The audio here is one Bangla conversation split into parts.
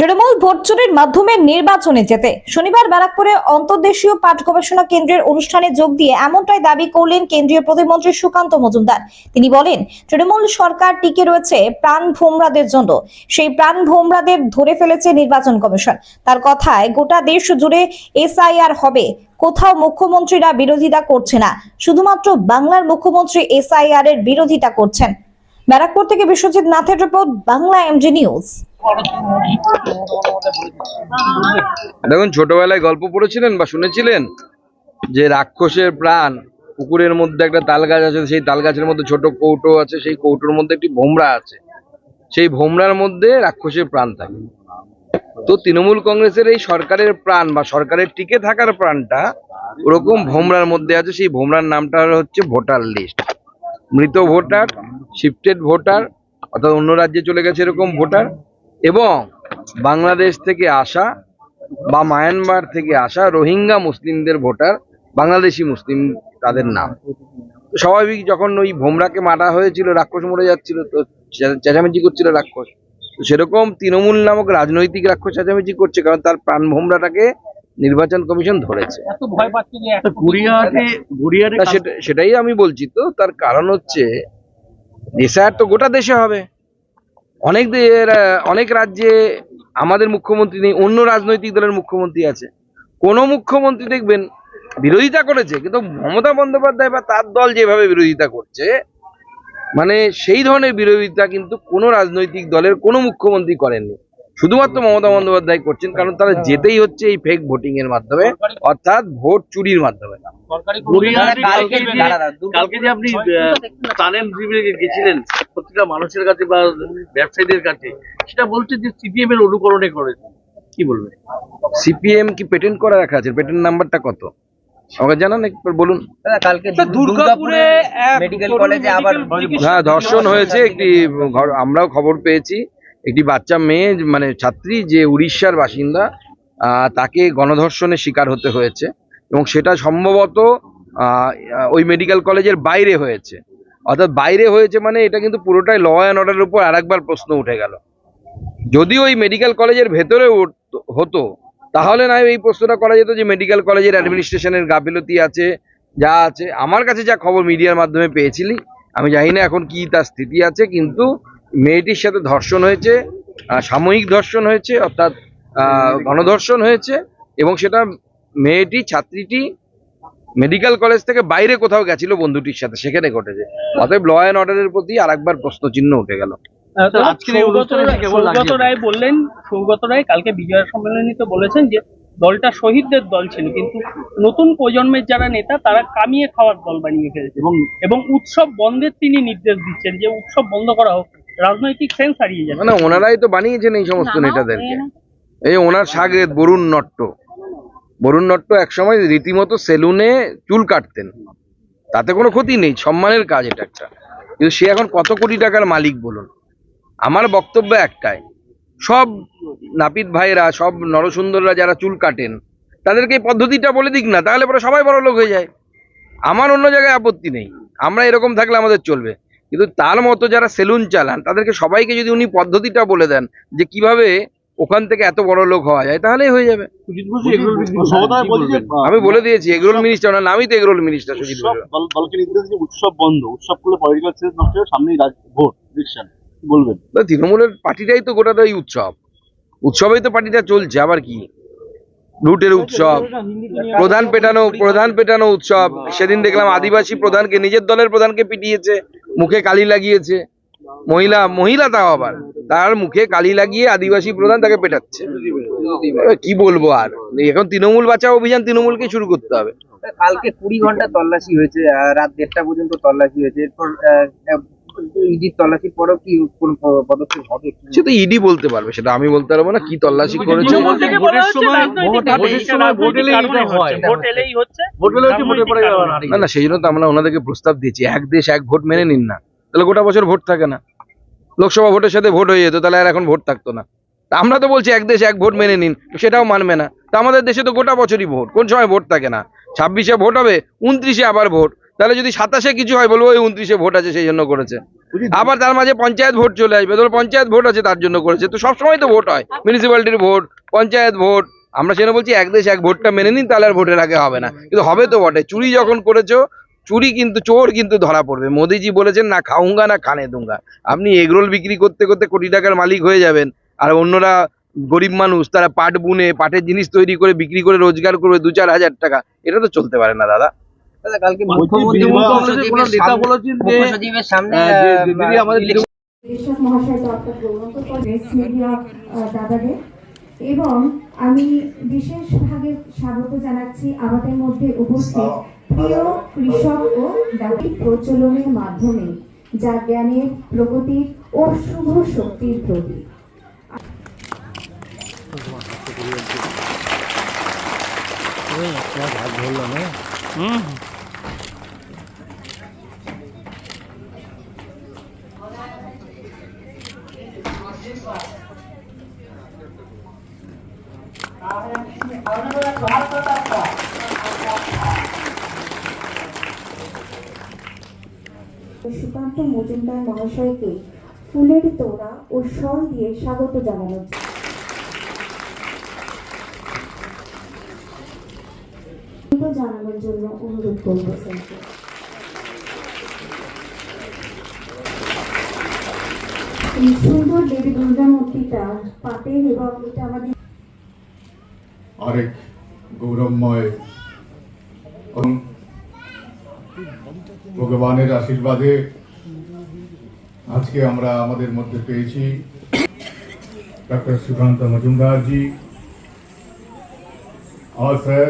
তৃণমূল ভোট চুরির মাধ্যমে নির্বাচনে যেতে। শনিবার ব্যারাকপুরে অন্তর্দেশীয় পাঠ গবেষণা কেন্দ্রের অনুষ্ঠানে যোগ দিয়ে এমনটাই দাবি করলেন কেন্দ্রীয় প্রতিমন্ত্রী সুকান্ত মজুমদার। তিনি বলেন, তৃণমূল সরকার টিকে রয়েছে প্রাণ ভোমরাদের জন্য। সেই প্রাণ ভোমরাদের ধরে ফেলেছে নির্বাচন কমিশন। তার কথায় গোটা দেশ জুড়ে এসআইআর হবে। কোথাও মুখ্যমন্ত্রীরা বিরোধিতা করছে না। শুধুমাত্র বাংলার মুখ্যমন্ত্রী এসআইআর এর বিরোধিতা করছেন। ব্যারাকপুর থেকে বিশ্বজিৎ নাথের রিপোর্ট, বাংলা এমজি নিউজ দেখুন, ছোটবেলায় গল্প পড়েছিলেন বা শুনেছিলেন যে রাক্ষসের প্রাণ পুকুরের মধ্যে একটা তাল গাছ আছে, সেই তাল গাছের মধ্যে ছোট কৌটো আছে, সেই কৌটোর মধ্যে একটি ভোমরা আছে। সেই ভোমরার মধ্যে রাক্ষসের প্রাণ থাকে। তো তৃণমূল কংগ্রেসের এই সরকারের প্রাণ বা সরকারের টিকে থাকার প্রাণটা ওরকম ভোমরার মধ্যে আছে, সেই ভোমরার নামটা হচ্ছে ভোটার লিস্ট। মৃত ভোটার শিফটেড ভোটার, অর্থাৎ অন্য রাজ্যে চলে গেছে এরকম ভোটার, এবং বাংলাদেশ থেকে আসা বা মায়ানমার থেকে আসা রোহিঙ্গা মুসলিমদের ভোটার, বাংলাদেশি মুসলিম তাদের নাম। স্বাভাবিক যখন ওই ভোমরাকে মারা হয়েছিল, রাক্ষস মরে যাচ্ছিল, তো চেঁচামেচি করছিল রাক্ষস। তো সেরকম তৃণমূল নামক রাজনৈতিক রাক্ষস চেঁচামেচি করছে, কারণ তার প্রাণ ভোমরাটাকে নির্বাচন কমিশন ধরেছে। এত ভয় পাচ্ছে যে একটা গড়িয়াহাটে গড়িয়াহাটে তা সেটা- সেটাই আমি বলছি তো তার কারণ হচ্ছে এসআর তো গোটা দেশে হবে। অনেক অনেক রাজ্যে আমাদের মুখ্যমন্ত্রী নেই অন্য রাজনৈতিক দলের মুখ্যমন্ত্রী আছে। কোন মুখ্যমন্ত্রী দেখবেন বিরোধিতা করেছে কিন্তু মমতা বন্দ্যোপাধ্যায় বা তার দল যেভাবে বিরোধিতা করছে মানে সেই ধরনের বিরোধিতা কিন্তু কোনো রাজনৈতিক দলের কোনো মুখ্যমন্ত্রী করেননি। শুধুমাত্র মমতা বন্দ্যোপাধ্যায় করছেন কারণ তারা যেতেই হচ্ছে এই ফেক ভোটিং এর মাধ্যমে অর্থাৎ ভোট চুরির মাধ্যমে। কালকে কালকে যে আপনি টানেল গেছিলেন প্রত্যেকটা মানুষের কাছে বা ব্যবসায়ীদের কাছে সেটা বলছে যে সিপিএম এর অনুকরণে করেছে কি বলবেন সিপিএম কি পেটেন্ট করা রাখা আছে? পেটেন্ট নাম্বারটা কত? আমাকে জানান একবার বলুন। কালকে দুর্গাপুরে মেডিকেল কলেজে আবার হ্যাঁ ধর্ষণ হয়েছে একটি ঘর- আমরাও খবর পেয়েছি। একটি বাচ্চা মেয়ে মানে ছাত্রী যে উড়িষ্যার বাসিন্দা তাকে গণধর্ষণের শিকার হতে হয়েছে এবং সেটা সম্ভবত ওই মেডিকেল কলেজের বাইরে হয়েছে। অর্থাৎ বাইরে হয়েছে মানে এটা কিন্তু পুরোটাই ল অ্যান্ড অর্ডারের উপর আরেকবার প্রশ্ন উঠে গেল। যদি ওই মেডিকেল কলেজের ভেতরে হতো, তাহলে না এই প্রশ্নটা করা যেত যে মেডিকেল কলেজের অ্যাডমিনিস্ট্রেশনের গাফিলতি আছে, যা আছে। আমার কাছে যা খবর মিডিয়ার মাধ্যমে পেয়েছিলি, আমি জানি না এখন কি তার স্থিতি আছে, কিন্তু মেয়েটির সাথে ধর্ষণ হয়েছে আহ, সাময়িক ধর্ষণ হয়েছে অর্থাৎ আহ, গণধর্ষণ হয়েছে এবং সেটা মেয়েটি ছাত্রীটি মেডিকেল কলেজ থেকে বাইরে কোথাও গেছিল বন্ধুটির সাথে সেখানে ঘটেছে। অতএব ল অ্যান্ড অর্ডারের প্রতি আরেকবার প্রশ্ন চিহ্ন উঠে গেল। স্যার, সৌগত রায়- সৌগত রায় বললেন সৌগত রায় কালকে বিজয় সম্মেলনীতে বলেছেন যে দলটা শহীদদের দল ছিল কিন্তু নতুন প্রজন্মের যারা নেতা তারা কামিয়ে খাওয়ার দল বানিয়ে ফেলেছে। এবং এবং উৎসব বন্ধের তিনি নির্দেশ দিচ্ছেন যে উৎসব বন্ধ করা হোক। রাজনৈতিক সেন্স হারিয়ে যাচ্ছে। মানে ওনারাই তো বানিয়েছেন এই সমস্ত নেতাদেরকে। এই ওনার সাগরেদ বরুণ নট্ট। বরুণ নট্ট একসময় রীতিমতো সেলুনে চুল কাটতেন। তাতে কোনো ক্ষতি নেই সম্মানের কাজ এটা একটা। কিন্তু সে এখন কত কোটি টাকার মালিক বলুন? আমার বক্তব্য একটাই সব নাপিত ভাইরা সব নরসুন্দররা যারা চুল কাটেন তাদেরকে এই পদ্ধতিটা বলে দিক না তাহলে পরে সবাই বড় লোক হয়ে যায়। আমার অন্য জায়গায় আপত্তি নেই। আমরা এরকম থাকলে আমাদের চলবে। কিন্তু তার মতো যারা সেলুন চালান তাদেরকে সবাইকে যদি উনি পদ্ধতিটা বলে দেন যে কীভাবে ওখান থেকে এত বড় লোক হওয়া যায় তাহলেই হয়ে যাবে? আমি বলে দিয়েছি এগরোল মিনিস্টার ওনার নামই তো এগরোল মিনিস্টার সুজিত উৎসব বন্ধ উৎসব করলে পলিটিক্যাল সেন্স নষ্ট হবে সামনেই ভোট ইলেকশন বলবেন? তৃণমূলের পার্টিটাই তো গোটাটাই উৎসব। উৎসবেই তো পার্টিটা চলছে আবার কি? লুটের উৎসব প্রধান পেটানো প্রধান পেটানো উৎসব। সেদিন দেখলাম আদিবাসী প্রধানকে নিজের দলের প্রধানকে পিটিয়েছে। মুখে কালি লাগিয়েছে। মহিলা মহিলা তাও আবার। তার মুখে কালি লাগিয়ে আদিবাসী প্রধান তাকে পেটাচ্ছে। কি বলব আর? এখন তৃণমূল বাঁচাও অভিযান, তৃণমূলকে শুরু করতে হবে। কালকে কুড়ি ঘণ্টা তল্লাশি হয়েছে রাত দেড়টা পর্যন্ত তল্লাশি হয়েছে। এরপর ইডির তল্লাশির পরেও কি কোন পদক্ষেপ হবে সে তো ইডি বলতে পারবে সেটা আমি বলতে পারব না কি তল্লাশি করেছে। না না সেই জন্য তো আমরা ওনাদেরকে প্রস্তাব দিয়েছি এক দেশ এক ভোট মেনে নিন না। তাহলে গোটা বছর ভোট থাকে না। লোকসভা ভোটের সাথে ভোট হয়ে যেত তাহলে আর এখন ভোট থাকতো না। আমরা তো বলছি এক দেশ এক ভোট মেনে নিন সেটাও মানবে না। তা আমাদের দেশে তো গোটা বছরই ভোট কোন সময় ভোট থাকে না। ছাব্বিশে ভোট হবে উনত্রিশে আবার ভোট। তাহলে যদি সাতাশে কিছু হয় বলব ওই উনত্রিশে ভোট আছে সেই জন্য করেছে। আবার তার মাঝে পঞ্চায়েত ভোট চলে আসবে। ধরো পঞ্চায়েত ভোট আছে তার জন্য করেছে। তো সবসময় তো ভোট হয়। মিউনিসিপ্যালিটির ভোট পঞ্চায়েত ভোট। আমরা সেটা বলছি এক দেশ এক ভোটটা মেনে নিন তাহলে আর ভোটের আগে হবে না। কিন্তু হবে তো বটে চুরি যখন করেছ চুরি কিন্তু চোর কিন্তু ধরা পড়বে। মোদিজি বলেছেন না খাউঙ্গা না খানে দুঙ্গা। আপনি এগরোল বিক্রি করতে করতে কোটি টাকার মালিক হয়ে যাবেন। আর অন্যরা গরিব মানুষ তারা পাট বুনে পাটের জিনিস তৈরি করে বিক্রি করে রোজগার করবে দু চার হাজার টাকা। এটা তো চলতে পারে না দাদা দাদা। কালকে মুখ্যমন্ত্রী কোনো নেতা বলেছেন যে সামনে আহ, যে- যে আহ, দিদি আমাদের ইলেকশন মহাশয় ডক্টর গৌরন্ত মিডিয়া দাদাদের। এবং আমি বিশেষভাবে স্বাগত জানাচ্ছি আমাদের মধ্যে উপস্থিত প্রিয় কৃষক ও দাবি প্রচলনের মাধ্যমে যা জ্ঞানের প্রগতির ও শুভ শক্তির প্রতীক। সুকান্ত মজুমদার মহাশয়কে ফুলের তোড়া ও শল দিয়ে স্বাগত জানানো। জানানোর জন্য অনুরোধ করব সুন্দর দেবী দুর্গা মূর্তিটা পাটের এবং এটা আমাদের আরেক গৌরবময় ভগবানের আশীর্বাদে আজকে আমরা আমাদের মধ্যে পেয়েছি ডক্টর সুকান্ত মজুমদার জি আর স্যার,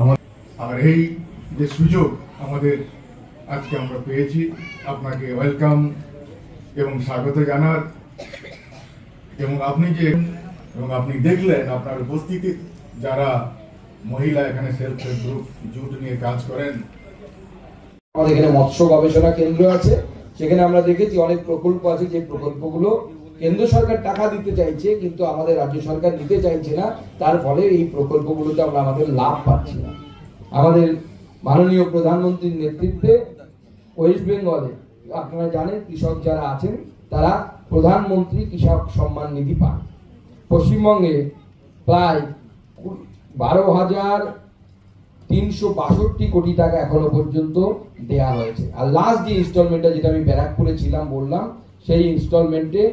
আমার আর এই যে সুযোগ আমাদের আজকে আমরা পেয়েছি, আপনাকে ওয়েলকাম এবং স্বাগত জানার। এবং আপনি যে এবং আপনি দেখলেন আপনার উপস্থিতি, যারা মহিলা এখানে সেলফ হেল্প গ্রুপ জুট নিয়ে কাজ করেন। আমাদের এখানে মৎস্য গবেষণা কেন্দ্র আছে, সেখানে আমরা দেখেছি অনেক প্রকল্প আছে, যে প্রকল্পগুলো কেন্দ্র সরকার টাকা দিতে চাইছে, কিন্তু আমাদের রাজ্য সরকার নিতে চাইছে না। তার ফলে এই প্রকল্পগুলোতে আমরা আমাদের লাভ পাচ্ছি না। আমাদের মাননীয় প্রধানমন্ত্রীর নেতৃত্বে ওয়েস্ট বেঙ্গলে আপনারা জানেন, কৃষক যারা আছেন, তারা প্রধানমন্ত্রী কৃষক সম্মান নিধি পান। পশ্চিমবঙ্গে প্রায় বারো হাজার তিনশো বাষট্টি কোটি টাকা এখনও পর্যন্ত দেয়া হয়েছে। আর লাস্ট যে ইনস্টলমেন্টটা যেটা আমি ব্যারাকপুরে ছিলাম, বললাম, সেই ইনস্টলমেন্টে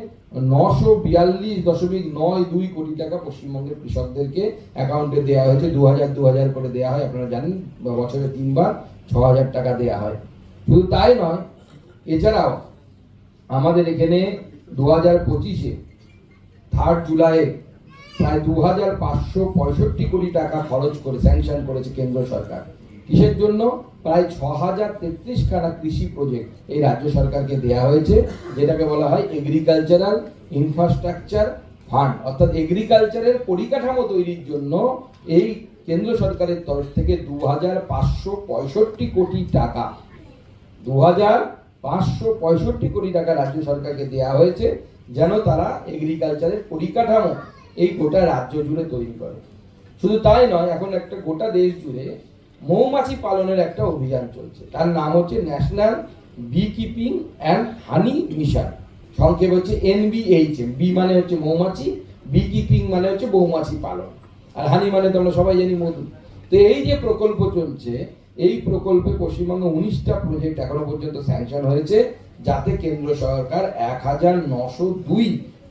নশো বিয়াল্লিশ দশমিক নয় দুই কোটি টাকা পশ্চিমবঙ্গের কৃষকদেরকে অ্যাকাউন্টে দেওয়া হয়েছে। দু হাজার দু হাজার করে দেওয়া হয়। আপনারা জানেন, বছরে তিনবার ছ হাজার টাকা দেওয়া হয়। শুধু তাই নয়, এছাড়াও আমাদের এখানে দু হাজার পঁচিশে থার্ড জুলাইয়ে প্রায় দু হাজার পাঁচশো পঁয়ষট্টি কোটি টাকা খরচ করে স্যাংশন করেছে কেন্দ্র সরকার। কিসের জন্য? প্রায় ছ হাজার তেত্রিশ খানা কৃষি প্রজেক্ট এই রাজ্য সরকারকে দেয়া হয়েছে, যেটাকে বলা হয় এগ্রিকালচারাল ইনফ্রাস্ট্রাকচার ফান্ড অর্থাৎ এগ্রিকালচারের পরিকাঠামো তৈরির জন্য এই কেন্দ্র সরকারের তরফ থেকে দু হাজার পাঁচশো পঁয়ষট্টি কোটি টাকা দু হাজার পাঁচশো পঁয়ষট্টি কোটি টাকা রাজ্য সরকারকে দেওয়া হয়েছে। যেন তারা এগ্রিকালচারের পরিকাঠামো এই গোটা রাজ্য জুড়ে তৈরি করে। শুধু তাই নয়, এখন একটা গোটা দেশ জুড়ে মৌমাছি পালনের একটা অভিযান চলছে। তার নাম হচ্ছে national bee keeping and honey mission সংক্ষেপ হচ্ছে এনবিএইচএম বি মানে হচ্ছে মৌমাছি বি কিপিং মানে হচ্ছে মৌমাছি পালন। আর হানি মানে তো আমরা সবাই জানি মধু। তো এই যে প্রকল্প চলছে, এই প্রকল্পে পশ্চিমবঙ্গে উনিশটা প্রজেক্ট এখনও পর্যন্ত স্যাংশন হয়েছে, যাতে কেন্দ্র সরকার এক হাজার নশো দুই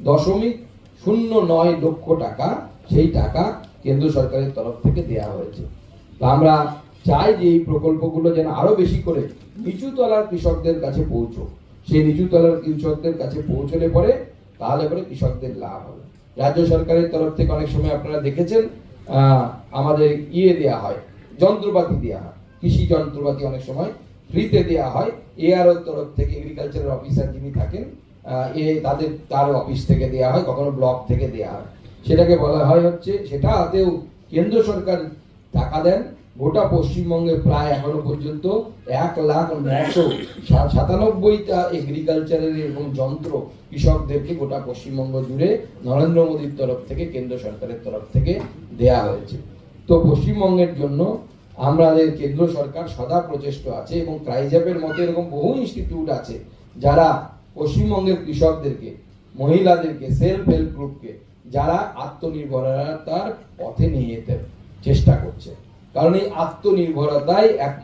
দশমিক শূন্য নয় লক্ষ টাকা, সেই টাকা কেন্দ্র সরকারের তরফ থেকে দেওয়া হয়েছে। তো আমরা চাই যে এই প্রকল্পগুলো যেন আরও বেশি করে নিচুতলার কৃষকদের কাছে পৌঁছো সেই নিচুতলার কৃষকদের কাছে পৌঁছলে পরে তাহলে পরে কৃষকদের লাভ হবে। রাজ্য সরকারের তরফ থেকে অনেক সময় আপনারা দেখেছেন আমাদের ইয়ে দেওয়া হয়, যন্ত্রপাতি দেওয়া হয়। কৃষি যন্ত্রপাতি অনেক সময় ফ্রিতে দেওয়া হয়। এআরও তরফ থেকে এগ্রিকালচারাল অফিসার যিনি থাকেন এ তাদের, তার অফিস থেকে দেওয়া হয়, কখনো ব্লক থেকে দেওয়া হয়। সেটাকে বলা হয় হচ্ছে, সেটা আদেও কেন্দ্র সরকার টাকা দেন। গোটা পশ্চিমবঙ্গে প্রায় এখনও পর্যন্ত এক লাখ নশো সাতানব্বইটা এগ্রিকালচারের এবং যন্ত্র কৃষকদেরকে গোটা পশ্চিমবঙ্গ জুড়ে নরেন্দ্র মোদীর তরফ থেকে, কেন্দ্র সরকারের তরফ থেকে দেয়া হয়েছে। তো পশ্চিমবঙ্গের জন্য আমাদের কেন্দ্র সরকার সদা প্রচেষ্ট আছে এবং ক্রাইজাপের মতো এরকম বহু ইনস্টিটিউট আছে যারা পশ্চিমবঙ্গের কৃষকদেরকে, মহিলাদেরকে সেলফ হেল্প গ্রুপকে যারা আত্মনির্ভরতার পথে নিয়ে যেতে চেষ্টা করছে। কারণ এই আত্মনির্ভরতাই এক